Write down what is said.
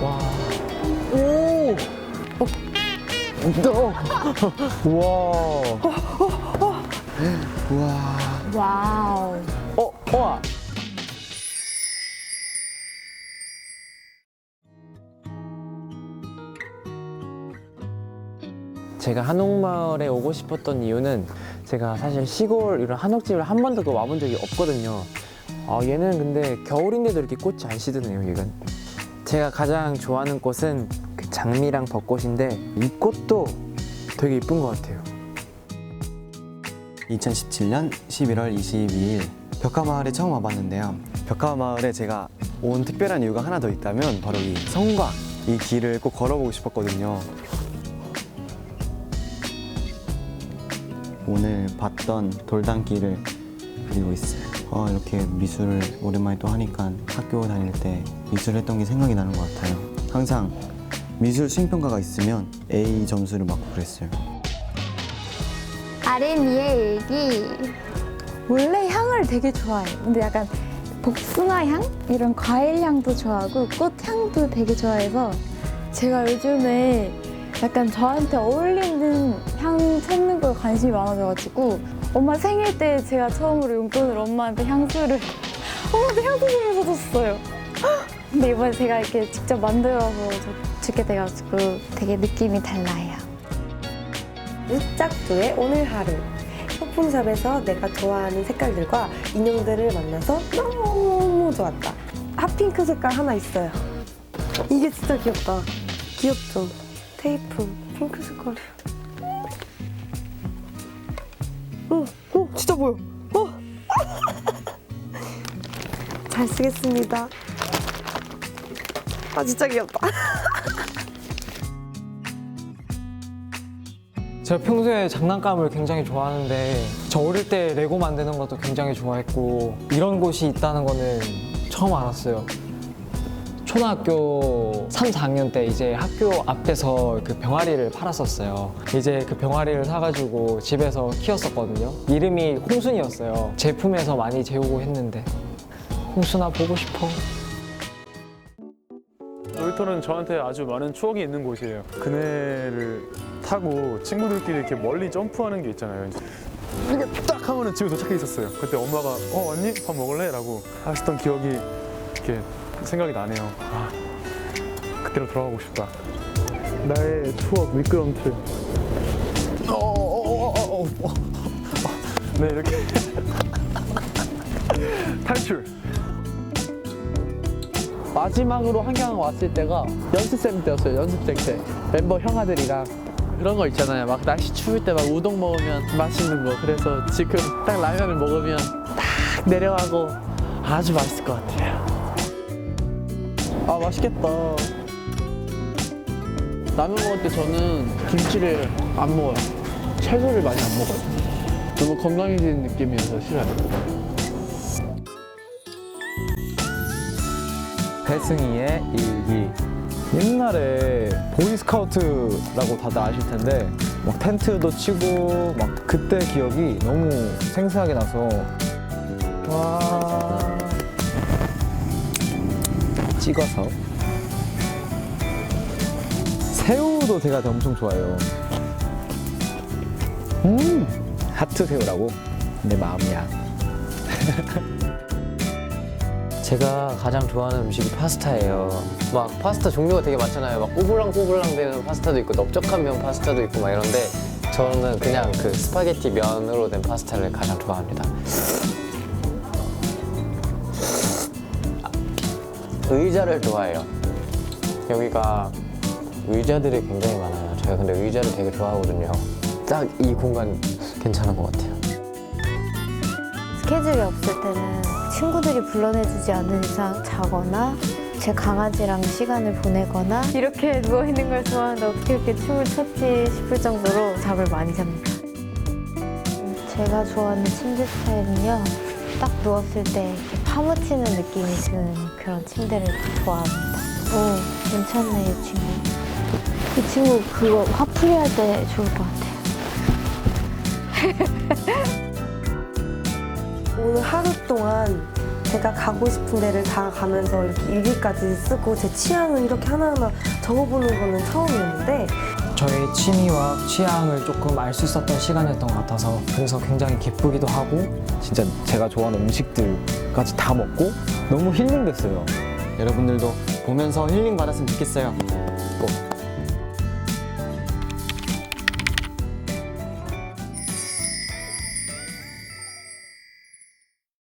와. 오! 어. 와. 와. 와우. 어, 와. 제가 한옥마을에 오고 싶었던 이유는 제가 사실 시골 이런 한옥집을 한 번도 그 와본 적이 없거든요. 아, 얘는 근데 겨울인데도 이렇게 꽃이 안 시드네요, 얘는. 제가 가장 좋아하는 꽃은 그 장미랑 벚꽃인데 이 꽃도 되게 이쁜 것 같아요. 2017년 11월 22일 벽화마을에 처음 와봤는데요. 벽화마을에 제가 온 특별한 이유가 하나 더 있다면 바로 이 성곽 이 길을 꼭 걸어보고 싶었거든요. 오늘 봤던 돌담길을 그리고 있어요. 어, 이렇게 미술을 오랜만에 또 하니까 학교 다닐 때 미술했던 게 생각이 나는 것 같아요. 항상 미술 수행평가가 있으면 A 점수를 받고 그랬어요. 아레미의 일기. 원래 향을 되게 좋아해요. 근데 약간 복숭아 향? 이런 과일 향도 좋아하고 꽃 향도 되게 좋아해서 제가 요즘에 약간 저한테 어울리는 향 찾는 거에 관심이 많아져가지고 엄마 생일 때 제가 처음으로 용돈으로 엄마한테 향수를 엄마한테 향수를 사줬어요. 근데 이번에 제가 이렇게 직접 만들어서 저- 주게 돼가지고 되게 느낌이 달라요. 짝두의 오늘 하루 소품샵에서 내가 좋아하는 색깔들과 인형들을 만나서 너무 좋았다 핫핑크 색깔 하나 있어요 이게 진짜 귀엽다 귀엽죠? 테이프 핑크 색깔이 어, 어 진짜 보여 어. 잘 쓰겠습니다 아 진짜 귀엽다 제가 평소에 장난감을 굉장히 좋아하는데 저 어릴 때 레고 만드는 것도 굉장히 좋아했고 이런 곳이 있다는 거는 처음 알았어요. 초등학교 3, 4학년 때 이제 학교 앞에서 그 병아리를 팔았었어요. 이제 그 병아리를 사가지고 집에서 키웠었거든요. 이름이 홍순이었어요. 제품에서 많이 재우고 했는데 홍순아 보고 싶어. 놀이터는 저한테 아주 많은 추억이 있는 곳이에요. 그네를 타고 친구들끼리 이렇게 멀리 점프하는 게 있잖아요. 이렇게 딱 하면은 집에 도착해 있었어요. 그때 엄마가 어 왔니? 밥 먹을래? 라고 하셨던 기억이 이렇게 생각이 나네요. 아, 그때로 돌아가고 싶다. 나의 추억 미끄럼틀. 어, 어, 어, 어, 어, 어. 네 이렇게 탈출. 마지막으로 한강 왔을 때가 연습생 때였어요. 연습생 때 멤버 형아들이랑 그런 거 있잖아요. 막 날씨 추울 때 막 우동 먹으면 맛있는 거. 그래서 지금 딱 라면을 먹으면 딱 내려가고 아주 맛있을 것 같아요. 아 맛있겠다. 라면 먹을 때 저는 김치를 안 먹어요. 채소를 많이 안 먹어요. 너무 건강해지는 느낌이어서 싫어요. 배승희의 일기. 옛날에 보이스카우트라고 다들 아실 텐데 막 텐트도 치고 막 그때 기억이 너무 생생하게 나서 와 찍어서 새우도 제가 엄청 좋아해요. 음 하트 새우라고 내 마음이야. 제가 가장 좋아하는 음식이 파스타예요. 막 파스타 종류가 되게 많잖아요. 막 꼬불랑꼬불랑 되는 파스타도 있고 넓적한 면 파스타도 있고 막 이런데 저는 그냥 그 스파게티 면으로 된 파스타를 가장 좋아합니다. 의자를 좋아해요. 여기가 의자들이 굉장히 많아요. 제가 근데 의자를 되게 좋아하거든요. 딱 이 공간 괜찮은 것 같아요. 스케줄이 없을 때는 친구들이 불러내주지 않는 이상 자거나 제 강아지랑 시간을 보내거나 이렇게 누워있는 걸 좋아하는데 어떻게 이렇게 춤을 췄지 싶을 정도로 잠을 많이 잡니다. 음, 제가 좋아하는 침대 스타일은요. 딱 누웠을 때 이렇게 파묻히는 느낌이 드는 그런 침대를 좋아합니다. 오, 괜찮네, 이 친구. 이 친구 그거 화풀이 할 때 좋을 것 같아요. 오늘 하루 동안 제가 가고 싶은 데를 다 가면서 이렇게 일기까지 쓰고 제 취향을 이렇게 하나하나 적어보는 거는 처음이었는데 저의 취미와 취향을 조금 알 수 있었던 시간이었던 것 같아서 그래서 굉장히 기쁘기도 하고 진짜 제가 좋아하는 음식들까지 다 먹고 너무 힐링됐어요. 여러분들도 보면서 힐링 받았으면 좋겠어요.